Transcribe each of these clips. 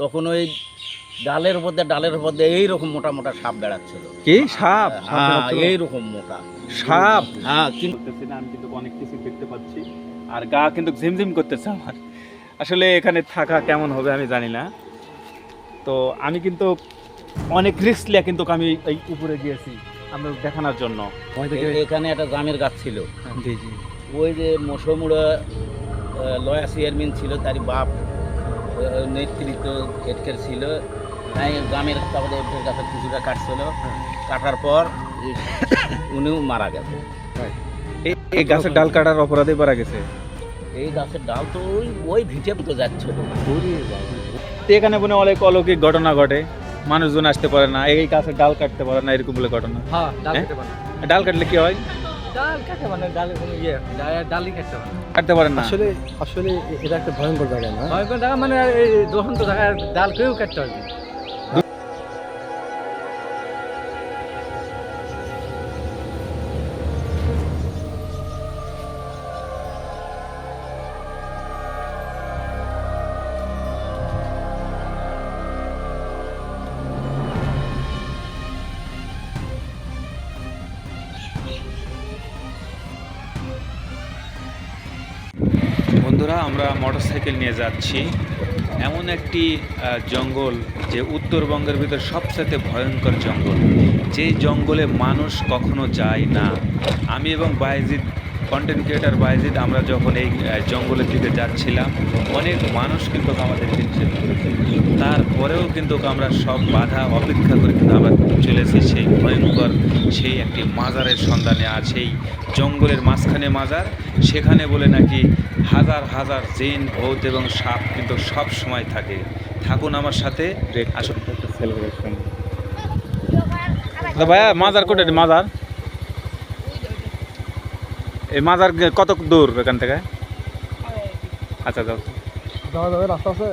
তখন ওই ডালের উপর দিয়ে ডালের উপর দিয়ে এইরকম মোটা মোটা সাপ বেড়াচ্ছিল। কি? সাপ? হ্যাঁ এইরকম মোটা। সাপ? হ্যাঁ কিন্তু আমি কিন্তু অনেক কিছু দেখতে পাচ্ছি। আর গা কিন্তু ঝিমঝিম করতেছে আমার। আসলে এখানে থাকা কেমন হবে আমি জানি না। তো আমি কিন্তু অনেক রিস্ক লিয়ে কিন্তু আমি এই উপরে গিয়েছি আমি দেখানোর জন্য। এখানে একটা জামের গাছ ছিল। জি জি। ওই যে মশমুড়া লয়া চেয়ারম্যান ছিল তারই বাপ নেতৃত্ব হেডকের ছিল। গ্রামের তারপরে গাছে কিছুটা কাটছিল। কাটার পর উনিও মারা গেছে এই- গাছের ডাল কাটার অপরাধে মারা গেছে? এই গাছের ডাল তো ওই ওই ভিটে তো যাচ্ছিল এখানে মনে অনেক অলৌকিক ঘটনা ঘটে। মানুষজন আসতে পারে না এই গাছের ডাল কাটতে পারে না এরকম বলে ঘটনা। হ্যাঁ ডাল হ্যাঁ? ডাল কাটলে কি হয়? ডাল মানে কোনো ইয়ে? ডাল- ডালই খেতে পারে কাটতে পারেন না। আসলে আসলে এটা একটা ভয়ঙ্কর জায়গা না? ভয়ঙ্কর জায়গা মানে এই তো জায়গায় ডাল কেউ কাটতে পারবে মোটরসাইকেল নিয়ে যাচ্ছি। এমন একটি জঙ্গল যে উত্তরবঙ্গের ভিতর সবচেয়ে ভয়ঙ্কর জঙ্গল। যে জঙ্গলে মানুষ কখনো যায় না। আমি এবং বাইজিৎ কন্টেন্ট ক্রিয়েটার বাইজিৎ আমরা যখন এই জঙ্গলের দিকে যাচ্ছিলাম অনেক মানুষ কিন্তু আমাদের পড়েছে। তারপরেও কিন্তু আমরা সব বাধা অপেক্ষা করে কিন্তু আমরা চলেছি সেই ভয়ঙ্কর সেই একটি মাজারের সন্ধানে আর সেই জঙ্গলের মাঝখানে মাজার সেখানে বলে নাকি হাজার হাজার জিন ভূত এবং সাপ কিন্তু সব সময় থাকে। থাকুন আমার সাথে। আসুন। ভাইয়া মাজার কোটে মাজার? এই মাজার গে- কত দূর এখান থেকে? আচ্ছা যাও। যাওয়া যাবে রাস্তা আছে?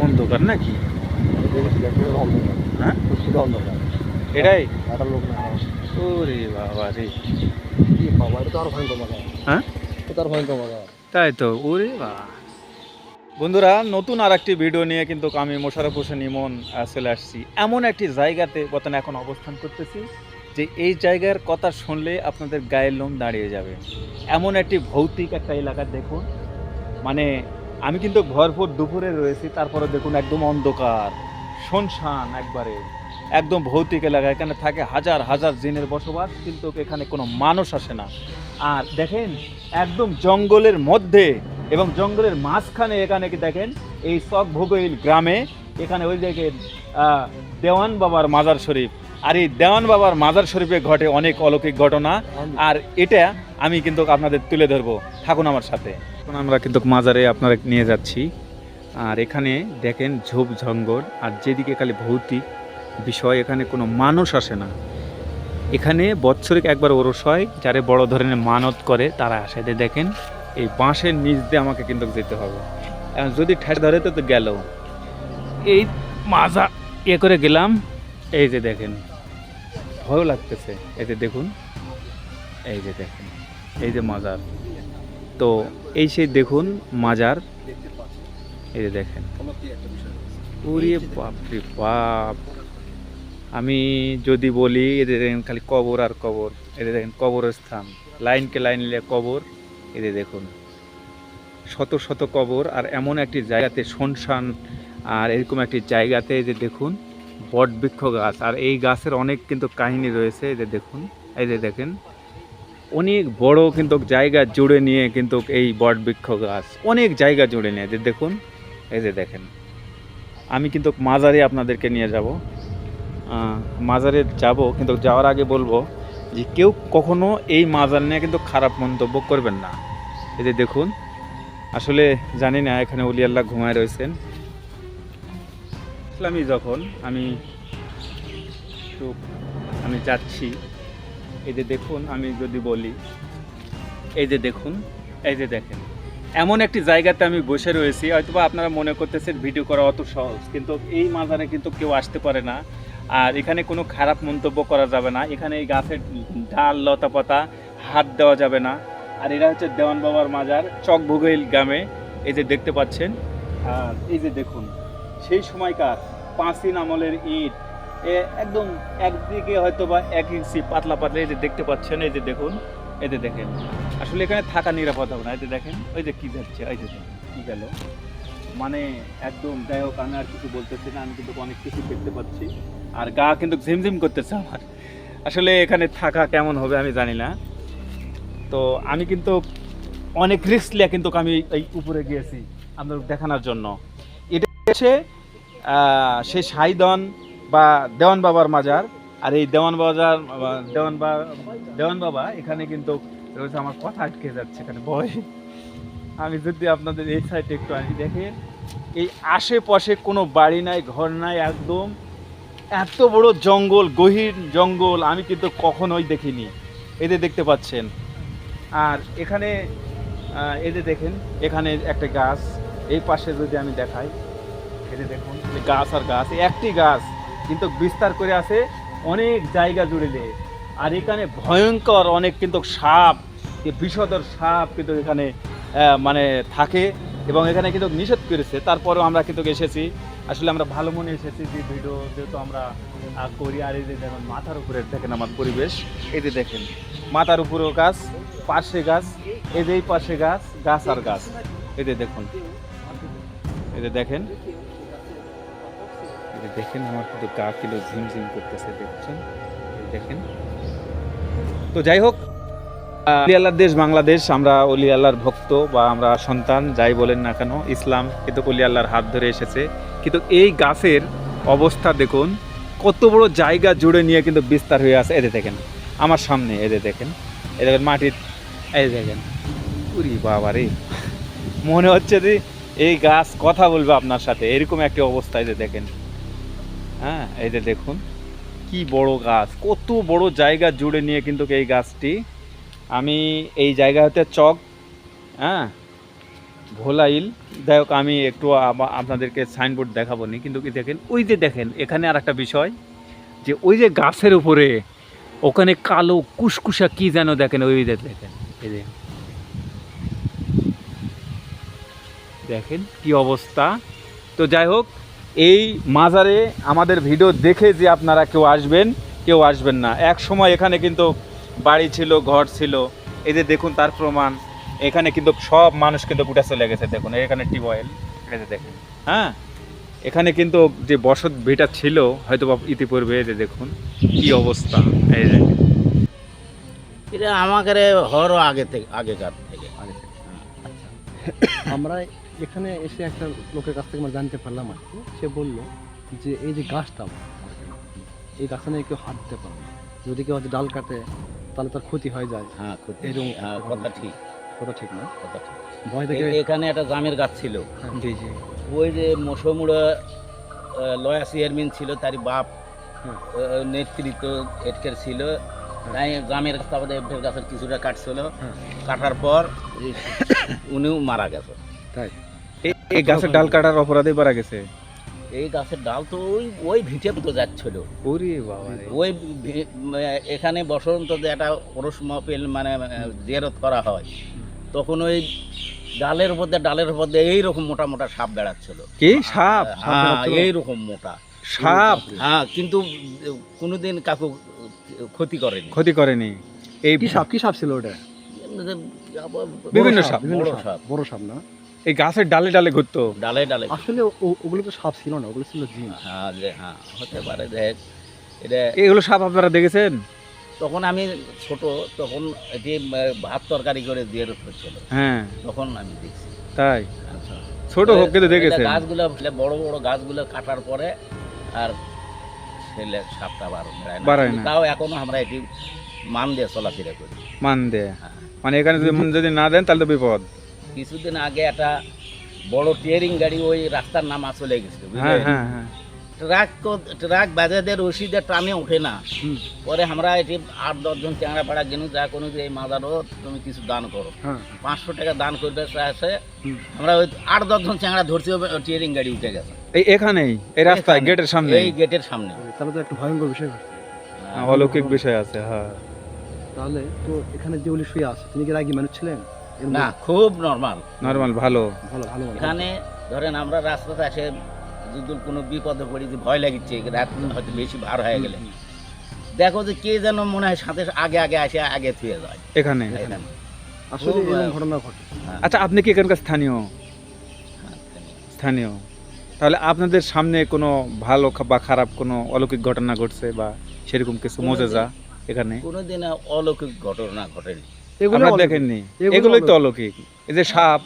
অন্ধকার নাকি? হ্যাঁ? এটাই? একটা লোক না ওরে বাবা রে। কি বাবা এটা তো আরও ভয়ঙ্কর মজা। হ্যাঁ? এটা তো আর ভয়ঙ্কর মজা। তাই তো? ওরে বাবা। বন্ধুরা, নতুন আর একটি ভিডিও নিয়ে কিন্তু আমি মোশারফ হোসেন ইমন চলে আসছি। এমন একটি জায়গাতে বর্তমানে এখন অবস্থান করতেছি, যে এই জায়গার কথা শুনলে আপনাদের গায়ের লোম দাঁড়িয়ে যাবে। এমন একটি ভৌতিক একটা এলাকা দেখুন। মানে আমি কিন্তু ভরপুর দুপুরে রয়েছি, তারপরে দেখুন একদম অন্ধকার, শুনশান একবারে। একদম ভৌতিক এলাকা, এখানে থাকে হাজার হাজার জিনের বসবাস, কিন্তু এখানে কোনো মানুষ আসে না। আর দেখেন, একদম জঙ্গলের মধ্যে এবং জঙ্গলের মাঝখানে এখানে কি দেখেন, এই চক ভোগইল গ্রামে, এখানে ওই দেখেন দেওয়ান বাবার মাজার শরীফ। আর এই দেওয়ান বাবার মাজার শরীফে ঘটে অনেক অলৌকিক ঘটনা, আর এটা আমি কিন্তু আপনাদের তুলে ধরবো। থাকুন আমার সাথে। এখন আমরা কিন্তু মাজারে আপনারা নিয়ে যাচ্ছি। আর এখানে দেখেন ঝোপ জঙ্গল আর যেদিকে খালি ভৌতিক বিষয়, এখানে কোনো মানুষ আসে না। এখানে বৎসরিক একবার ওরস হয়, যারা বড় ধরনের মানত করে, তারা আসে। দেখেন এই বাঁশের নিচ দিয়ে আমাকে কিন্তু যেতে হবে। যদি ঠেস ধরে তো তো গেল। এই মাজা ইয়ে করে গেলাম, এই যে দেখেন ভয় লাগতেছে। এই যে দেখুন, এই যে দেখেন, এই যে মাজার। তো এই সেই দেখুন মাজার, এই যে দেখেন। উড়িয়ে বাপরে বাপ। আমি যদি বলি এদের দেখেন খালি কবর আর কবর। এদের দেখেন কবরস্থান লাইনকে লাইন নিলে কবর। এদের দেখুন, শত শত কবর আর এমন একটি জায়গাতে শুনশান আর এরকম একটি জায়গাতে যে দেখুন, বট বৃক্ষ গাছ। আর এই গাছের অনেক কিন্তু কাহিনী রয়েছে, এই যে দেখুন, এই যে দেখেন, অনেক বড় কিন্তু জায়গা জুড়ে নিয়ে কিন্তু এই বট বৃক্ষ গাছ, অনেক জায়গা জুড়ে নিয়ে। যে দেখুন, এই যে দেখেন, আমি কিন্তু মাজারে আপনাদেরকে নিয়ে যাব। মাজারে যাব, কিন্তু যাওয়ার আগে বলব যে কেউ কখনো এই মাজার নিয়ে কিন্তু খারাপ মন্তব্য করবেন না। যে দেখুন, আসলে জানি না এখানে উলিয়াল্লাহ ঘুমায় রয়েছেন। ইসলামী যখন আমি আমি যাচ্ছি, এই যে দেখুন, আমি যদি বলি, এই যে দেখুন, এই যে দেখেন, এমন একটি জায়গাতে আমি বসে রয়েছি, হয়তোবা আপনারা মনে করতেছেন ভিডিও করা অত সহজ, কিন্তু এই মাজারে কিন্তু কেউ আসতে পারে না। আর এখানে কোনো খারাপ মন্তব্য করা যাবে না। এখানে এই গাছের ডাল, লতা পাতা, হাত দেওয়া যাবে না। আর এরা হচ্ছে দেওয়ান বাবার মাজার চকভোগইল গ্রামে। এই যে দেখতে পাচ্ছেন, আর এই যে দেখুন, সেই সময়কার পাঁচিন আমলের ইট, এ একদম একদিকে হয়তো বা এক ইঞ্চি পাতলা পাতলা, এই যে দেখতে পাচ্ছেন, এই যে দেখুন, এই যে দেখেন। আসলে এখানে থাকা নিরাপদ হবে না, এই যে দেখেন, ওই যে কী যাচ্ছে, এই যে কি গেল। মানে একদম, যাই হোক, আমি আর কিছু বলতেছি না, আমি কিন্তু অনেক কিছু দেখতে পাচ্ছি। আর গা কিন্তু ঝিমঝিম করতেছে আমার। আসলে এখানে থাকা কেমন হবে আমি জানি না। তো আমি কিন্তু অনেক রিস্ক নিয়ে কিন্তু আমি এই উপরে গিয়েছি আপনাদের দেখানোর জন্য। এটা হচ্ছে সে সেই সাইদন বা দেওয়ান বাবার মাজার। আর এই দেওয়ান বাজার দেওয়ান বা, দেওয়ান বাবা এখানে কিন্তু রয়েছে আমার কথা আটকে যাচ্ছে এখানে ভয়। আমি যদি আপনাদের এই সাইডে একটু আনি দেখেন, এই আশেপাশে কোনো বাড়ি নাই, ঘর নাই একদম। এত বড় জঙ্গল গহীর জঙ্গল, আমি কিন্তু কখনোই দেখিনি। এদের দেখতে পাচ্ছেন। আর এখানে এদের দেখেন, এখানে একটা গাছ, এই পাশে যদি আমি দেখাই, এদের দেখুন গাছ আর গাছ, একটি গাছ, কিন্তু বিস্তার করে আছে অনেক জায়গা জুড়ে দিয়ে। আর এখানে ভয়ঙ্কর অনেক কিন্তু সাপ এই বিষধর সাপ কিন্তু এখানে মানে থাকে এবং এখানে কিন্তু নিষেধ করেছে। তারপরেও আমরা কিন্তু এসেছি। আসলে আমরা ভালো মনে এসেছি যে ভিডিও যেহেতু আমরা করি, আর এই যে দেখুন, মাথার উপরে দেখেন আমার পরিবেশ। এই যে দেখেন, মাথার উপরেও গাছ, পাশে গাছ, এই যে পাশে গাছ গাছ আর গাছ। এই যে দেখুন, এই যে দেখেন, এই যে দেখেন আমার কিন্তু গা কিলো ঝিমঝিম করতেছে, দেখছেন? দেখেন। তো যাই হোক অলি দেশ বাংলাদেশ, আমরা অলি ভক্ত বা আমরা সন্তান, যাই বলেন না কেন, ইসলাম কিন্তু অলি আল্লাহর হাত ধরে এসেছে। কিন্তু এই গাছের অবস্থা দেখুন, কত বড় জায়গা জুড়ে নিয়ে কিন্তু বিস্তার হয়ে আছে। এদের দেখেন, আমার সামনে এদের দেখেন এ দেখেন মাটির, এই দেখেন। উরি বাবা রে, মনে হচ্ছে যে এই গাছ কথা বলবে আপনার সাথে, এরকম একটা অবস্থা এদের দেখেন। হ্যাঁ এদের দেখুন, কি বড় গাছ, কত বড় জায়গা জুড়ে নিয়ে কিন্তু এই গাছটি, আমি এই জায়গা হতে চক হ্যাঁ ভোলাইল। যাই হোক, আমি একটু আপনাদেরকে সাইনবোর্ড দেখাবো নি, কিন্তু কি দেখেন, ওই যে দেখেন, এখানে আর একটা বিষয়, যে ওই যে গাছের উপরে, ওখানে কালো কুসকুসা কি যেন দেখেন, ওই যে দেখেন, এই যে। দেখেন কি অবস্থা। তো যাই হোক, এই মাজারে আমাদের ভিডিও দেখে যে আপনারা কেউ আসবেন কেউ আসবেন না। এক সময় এখানে কিন্তু বাড়ি ছিল, ঘর ছিল। এই যে দেখুন, তার প্রমাণ। এখানে কিন্তু সব মানুষ কিন্তু উঠে চলে গেছে দেখুন এখানে টিউবওয়েল যে দেখুন হ্যাঁ? এখানে কিন্তু যে বসত ভিটা ছিল হয়তো বা ইতিপূর্বে এই যে দেখুন কি অবস্থা এই যে। এটা আমাদের হরও আগে থেকে আগেকার থেকে আমরা এখানে এসে একটা লোকের কাছ থেকে আমরা জানতে পারলাম আর কি। সে বলল যে এই যে গাছটা এই গাছটা নিয়ে কেউ হাত দিতে পারে যদি কেউ হয়তো ডাল কাটে তাহলে তার ক্ষতি হয়ে যায়। হ্যাঁ ক্ষতি এরকম- হ্যাঁ কথা ঠিক। ঠিক না ভয় থেকে এখানে একটা জামের গাছ ছিল। জি জি। ওই যে মশমুড়া লয়া চেয়ারম্যান ছিল তারই বাপ নেতৃত্ব এটকের ছিল। তাই গ্রামের রাস্তা আমাদের গাছের কিছুটা কাটছিল। হ্যাঁ। কাটার পর উনিও মারা গেছে। তাই? এই- গাছের ডাল কাটার অপরাধে মারা গেছে? এই গাছের ডাল তো ওই ওই ভিটে তো যাচ্ছিল। ওরে বাবা ওই এখানে বসন্ত যে একটা ওরস মহফিল মানে জেরত করা হয়। তখন ওই ডালের মধ্যে ডালের মধ্যে এইরকম মোটা মোটা সাপ বেড়াচ্ছিল। কি? সাপ? হ্যাঁ বেড়াচ্ছিল? এইরকম মোটা। সাপ? হ্যাঁ কিন্তু কোনোদিন কাকু ক্ষতি করেনি। ক্ষতি করেনি। এই কি সাপ? কি সাপ ছিল ওটা? বিভিন্ন সাপ, বিভিন্ন বড় সাপ সাপ। বড় সাপ না? এই গাছের ডালে ডালে ঘুরতো। ডালে ডালে আসলে ওগুলো তো সাপ ছিল না ওগুলো ছিল জিন। হ্যাঁ হ্যাঁ হতে পারে দেখ এটা এগুলো সাপ আপনারা দেখেছেন? তখন আমি ছোট তখন যে ভাত তরকারি করে দিয়ে হ্যাঁ। তখন আমি দেখছি। তাই? আচ্ছা। ছোট হোক কিন্তু দেখেছেন। গাছগুলো বড় বড় গাছগুলো কাটার পরে আর ছেলে সাপটা বেড়ায় না। তাও এখনও আমরা এটি মান দিয়ে চলাফেরা করি। মান দে হ্যাঁ। মানে এখানে যদি যদি না দেন তাহলে তো বিপদ। কিছুদিন আগে একটা বড় টিয়ারিং গাড়ি ওই রাস্তার নামা চলে গেছিল হ্যাঁ বুঝলেন? হ্যাঁ হ্যাঁ ট্রাক ট্রাক বাজাদের রশিদে টানে ওঠে না। পরে আমরা এটি আট দশজন চ্যাংড়া পাড়া গেনু যা কোনো যে এই মাদারও তুমি কিছু দান করো। হ্যাঁ। পাঁচশো টাকা দান করতে আসে আমরা ওই আট দশজন চ্যাংড়া ধরছি টিয়ারিং গাড়ি উঠে গেছে। এই এখানেই এই রাস্তায় গেটের সামনে? এই গেটের সামনে। তাহলে তো একটা ভয়ঙ্কর বিষয় অলৌকিক বিষয় আছে হ্যাঁ। তাহলে তো এখানে যে উনি শুয়ে আছে তিনি কি রাগি মানুষ ছিলেন? না খুব নর্মাল নর্মাল ভালো ভালো ভালো। এখানে ধরেন আমরা রাস্তাতে এসে যদি কোনো বিপদে পড়ি যে ভয় লাগিচ্ছে রাত হয়তো বেশি ভার হয়ে গেলে। দেখো যে কে যেন মনে হয় সাথে আগে আগে আসে আগে থুয়ে যায়। এখানে। আসলে ঘটনা ঘটে। আচ্ছা আপনি কি এখানকার স্থানীয়? স্থানীয়। তাহলে আপনাদের সামনে কোনো ভালো বা খারাপ কোনো অলৌকিক ঘটনা ঘটছে বা সেরকম কিছু মজেজা এখানে? কোনোদিন অলৌকিক ঘটনা ঘটেনি। এগুলো দেখেননি। এগুলো এগুলোই তো অলৌকিক। এই যে সাপ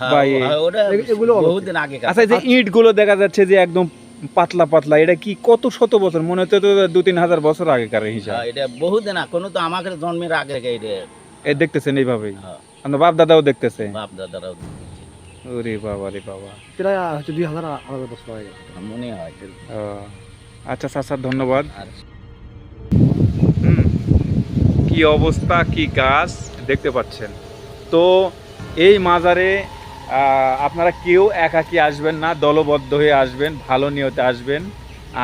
হ্যাঁ, হ্যাঁ, ওটা এ- এগুলো বহুদিন আগে আচ্ছা যে ইটগুলো দেখা যাচ্ছে যে একদম পাতলা পাতলা এটা কি কত শত বছর? মনে হচ্ছে তো দু তিন হাজার বছর আগেকার হিসাব। হ্যাঁ, এটা বহুদিন কোনো তো আমাকে জন্মের আগে এটা। এই দেখতেছেন এইভাবেই? আপনার বাপ দাদাও দেখতেছে। বাপ দাদারাও ওরে বাবা রে বাবা। প্রায় হচ্ছে দুই হাজার আড়াই বছর হয়ে গেছে মনে হয় আচ্ছা ধন্যবাদ। আর হুম, কি অবস্থা কি গাছ দেখতে পাচ্ছেন। তো এই মাজারে আপনারা কেউ একাকি আসবেন না, দলবদ্ধ হয়ে আসবেন, ভালো নিয়তে আসবেন।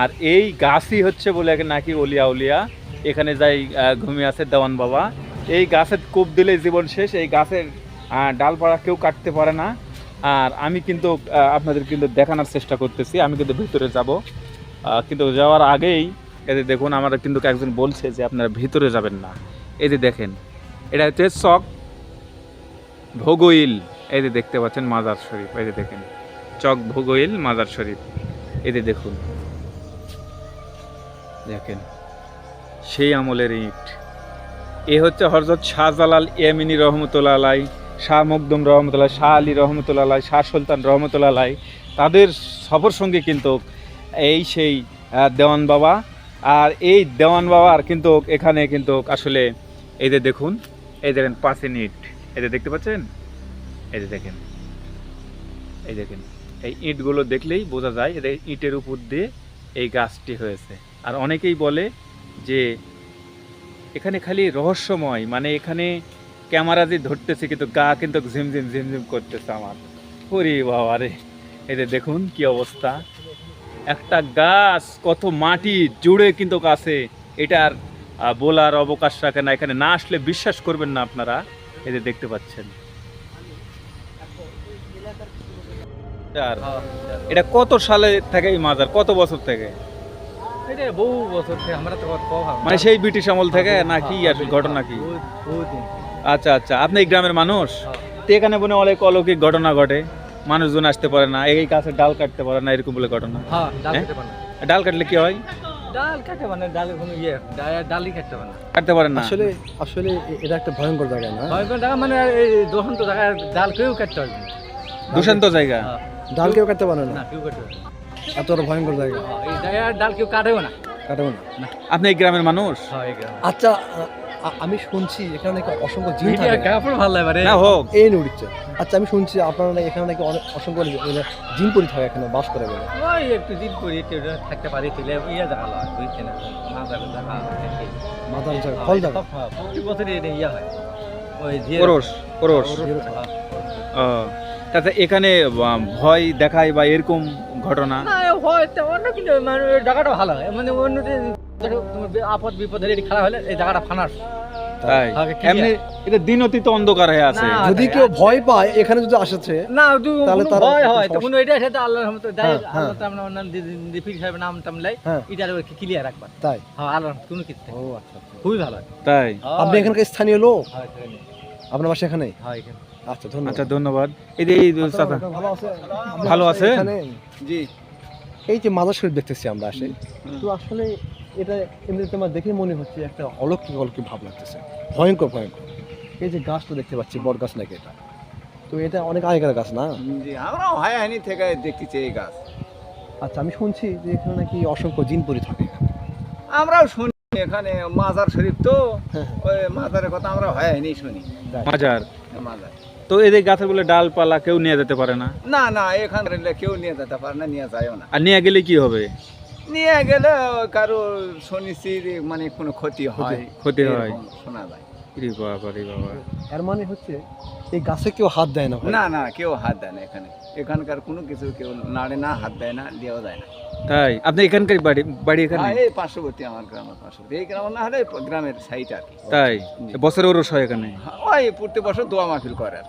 আর এই গাছই হচ্ছে বলে নাকি অলিয়া উলিয়া এখানে যাই ঘুমিয়ে আছে দেওয়ান বাবা। এই গাছের কোপ দিলে জীবন শেষ, এই গাছের ডালপাড়া কেউ কাটতে পারে না। আর আমি কিন্তু আপনাদের কিন্তু দেখানোর চেষ্টা করতেছি, আমি কিন্তু ভিতরে যাব। কিন্তু যাওয়ার আগেই যে দেখুন আমার কিন্তু একজন বলছে যে আপনারা ভিতরে যাবেন না। এই যে দেখেন, এটা হচ্ছে চক ভোগইল। এই যে দেখতে পাচ্ছেন মাজার শরীফ, এই যে দেখেন। চক ভোগইল মাজার শরীফ। এই যে দেখুন। দেখেন, সেই আমলের ইট। এ হচ্ছে হরজত শাহজালাল ইয়ামিনী রহমতুল্লাহ আলাই শাহ মকদুম রহমতুল্লাহ, শাহ আলী রহমতুল্লাহ আলাই শাহ সুলতান রহমতুল্লাহ আলাই তাদের সফর সঙ্গে কিন্তু এই সেই দেওয়ান বাবা। আর এই দেওয়ান বাবার কিন্তু এখানে কিন্তু আসলে এই যে দেখুন, এই দেখেন পাশে ইট। এই দেখতে পাচ্ছেন? এই যে দেখেন। এই দেখেন। এই ইটগুলো দেখলেই বোঝা যায় এটা ইটের উপর দিয়ে এই গাছটি হয়েছে। আর অনেকেই বলে যে এখানে খালি রহস্যময় মানে এখানে ক্যামেরা যে ধরতেছে, কিন্তু গা কিন্তু ঝিমঝিম ঝিমঝিম করতেছে আমার। ওরে বাবা রে। এই যে দেখুন কি অবস্থা। একটা গাছ কত মাটি জুড়ে কিন্তু আছে এটার বলার অবকাশ রাখে না। এখানে না আসলে বিশ্বাস করবেন না আপনারা। যে দেখতে পাচ্ছেন। আর এটা কত সালে থেকে এই মাজার? কত বছর থেকে? এটা বহু বছর থেকে আমরা তো মানে সেই ব্রিটিশ আমল থেকে না কি আর ঘটনা কি? আচ্ছা আচ্ছা। আপনি এই গ্রামের মানুষ? হ্যাঁ। তো এখানে মনে অনেক অলৌকিক ঘটনা ঘটে। মানুষজন আসতে পারে না। এই গাছের ডাল কাটতে পারে না এরকম বলে ঘটনা। হ্যাঁ ডাল হ্যাঁ? খেতে পারে না। ডাল কাটলে কি হয়? ডাল কাটতে পারে না ডাল কোনো ইয়ে ডালই কাটতে পারে না। কাটতে পারেন না। আসলে আসলে এটা একটা ভয়ঙ্কর জায়গা না? হয় কোন জায়গা মানে এই দোকান তো জায়গায় ডাল কেউ কাটতে পারবে না। দূষান্ত জায়গা? হ্যাঁ, ডাল কেউ কাটতে পারে না? না কেউ কাটতে পারবে না। এত ভয়ঙ্কর জায়গা। হ্যাঁ, এই জায়গায় ডাল কেউ কাটেও না। কাটাবো না। আপনি এই গ্রামের মানুষ? হয় এই গ্রামে। আচ্ছা আ- আ- আমি শুনছি এখানে নাকি অসংখ্য জিন থাকে। কাপড় ভালো লাগে না হোক। এই নুড়িচ্ছে আচ্ছা আমি শুনছি আপনারা নাকি এখানে নাকি অনেক অসংখ্য জিন পরি থাকে এখানে বাস করে বলে। ওই একটু করি একটু থাকতে পারি তাহলে ইয়ে দেখা হয় বুঝছে না। না দেখা দেখা মাদার জায়গা ফল জায়গা। হ্যাঁ, প্রতি বছরই এটা ইয়ে হয়। ওই যে ওরস হ্যাঁ। ও, তাতে এখানে ভয় দেখায় বা এরকম ঘটনা? হয় অন্য কিন্তু মানে জায়গাটা ভালো হয়। মানে অন্য আপদ বিপদ হলে হলে এই জায়গাটা ফানার। তাই? এমনি এটা দিন অতীত অন্ধকার হয়ে আছে। যদি কেউ ভয় পায় এখানে যদি আসছে না তাহলে কোনো ভয় হয় তখন ওইটা সাথে আল্লাহর রহমতে দেয়। হ্যাঁ, হ্যাঁ। আল্লাহ তাআলা নাম দিয়ে সাহেব নাম টাম লাই হ্যাঁ। এটা ক্লিয়ার রাখবা তাই? হ্যাঁ আল্লাহর কোনো কিছু ও আচ্ছা আচ্ছা। খুবই ভালো। হয় তাই আপনি এখানকার স্থানীয় লোক? হয় আপনার বাসা এখানে? হয় এখানে। আচ্ছা ধন্যবাদ। আচ্ছা ধন্যবাদ। এই যে এই চাচা। ভালো আছে ভালো আছেন? জি। এই যে মাদার শরীফ দেখতেছি আমরা আসে। তো আসলে এটা এমনিতে আমার দেখে মনে হচ্ছে একটা অলৌকিক অলৌকিক ভাব লাগতেছে। ভয়ঙ্কর ভয়ঙ্কর। এই যে গাছটা দেখতে পাচ্ছি বট গাছ নাকি এটা? তো এটা অনেক আগেকার গাছ না? জি আমরাও হয় হানি থেকে দেখতেছি এই গাছ। আচ্ছা আমি শুনছি যে এখানে নাকি অসংখ্য জিন পরি থাকে। আমরাও শুনি এখানে মাজার শরীফ তো। হ্যাঁ, ওই মাজারের কথা আমরা হয় হানি শুনি মাজার। মাজার। তো গাছের বলে ডালপালা কেউ নিয়ে যেতে পারে না? না না এখানে কেউ নিয়ে যেতে পারে না নিয়ে যায়ও না। আর নিয়ে গেলে কি হবে? নিয়ে গেলে কারও শুনেছি মানে কোনো ক্ষতি হয়। ক্ষতি হয়। শোনা যায়। রে বাবা রে বাবা। এর মানে হচ্ছে এই গাছে কেউ হাত দেয় না। না না কেউ হাত দেয় না এখানে। এখানকার কোনো কিছু কেউ নাড়ে না হাত দেয় না দেওয়া যায় না। তাই? আপনি এখানকার বাড়ি বাড়ি এখানে? হ্যাঁ, এই পার্শ্ববর্তী আমার গ্রামের পার্শ্ববর্তী। এই গ্রাম না হলে গ্রামের সাইড আর কি। তাই? বছরে ওরস হয় এখানে? হ্যাঁ, ওই প্রতি বছর দোয়া মাহফিল করে আর।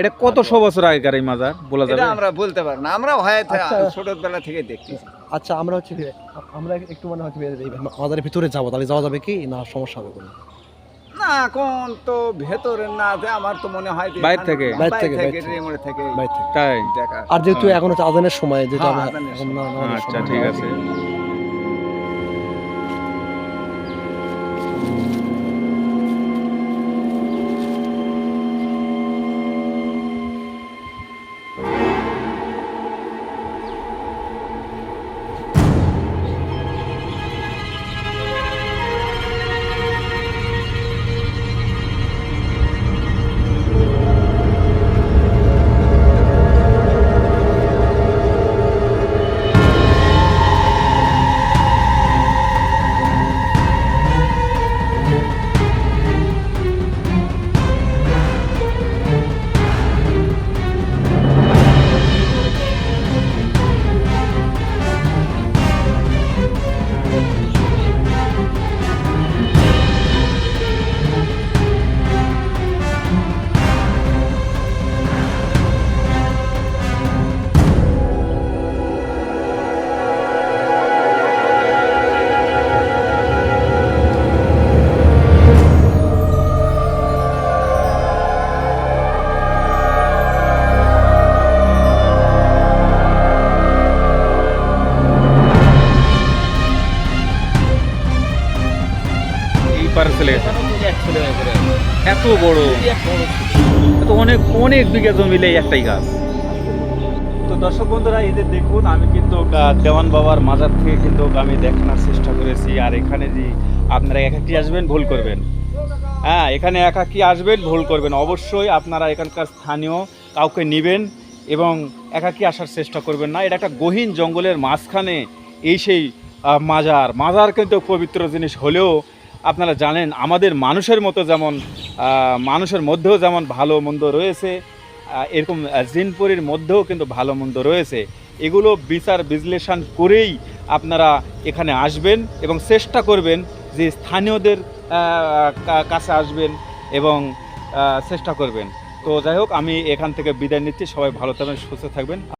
এটা কত শো বছর আগেকার এই মাজার বলা যাবে? আমরা বলতে পারব না। আমরাও হয় আচ্ছা। ছোটবেলা থেকে দেখতেছি আচ্ছা আমরা হচ্ছে আমরা একটু মানে হচ্ছে মাজারের ভিতরে যাব তাহলে যাওয়া যাবে কি? না সমস্যা হবে কোনো। না এখন তো ভেতরে না যে আমার তো মনে হয় যে বাইরে থেকে? বাইরে থেকে। রেমোড়ে থেকে বাইরে থেকে তাই আর যেহেতু হ্যাঁ। এখন আজানের সময় যেটা হ্যাঁ, আচ্ছা ঠিক আছে অনেক বিঘা জমিলে একটাই গাছ। তো দর্শক বন্ধুরা এদের দেখুন, আমি কিন্তু দেওয়ান বাবার মাজার থেকে কিন্তু আমি দেখানোর চেষ্টা করেছি। আর এখানে যে আপনারা একাকি আসবেন, ভুল করবেন। হ্যাঁ এখানে একাকি আসবেন, ভুল করবেন। অবশ্যই আপনারা এখানকার স্থানীয় কাউকে নেবেন এবং একাকি আসার চেষ্টা করবেন না। এটা একটা গহীন জঙ্গলের মাঝখানে এই সেই মাজার। মাজার কিন্তু পবিত্র জিনিস হলেও আপনারা জানেন, আমাদের মানুষের মতো যেমন মানুষের মধ্যেও যেমন ভালো মন্দ রয়েছে এরকম জিনপুরীর মধ্যেও কিন্তু ভালো মন্দ রয়েছে। এগুলো বিচার বিশ্লেষণ করেই আপনারা এখানে আসবেন এবং চেষ্টা করবেন যে স্থানীয়দের কাছে আসবেন এবং চেষ্টা করবেন। তো যাই হোক, আমি এখান থেকে বিদায় নিচ্ছি। সবাই ভালো থাকবেন, সুস্থ থাকবেন।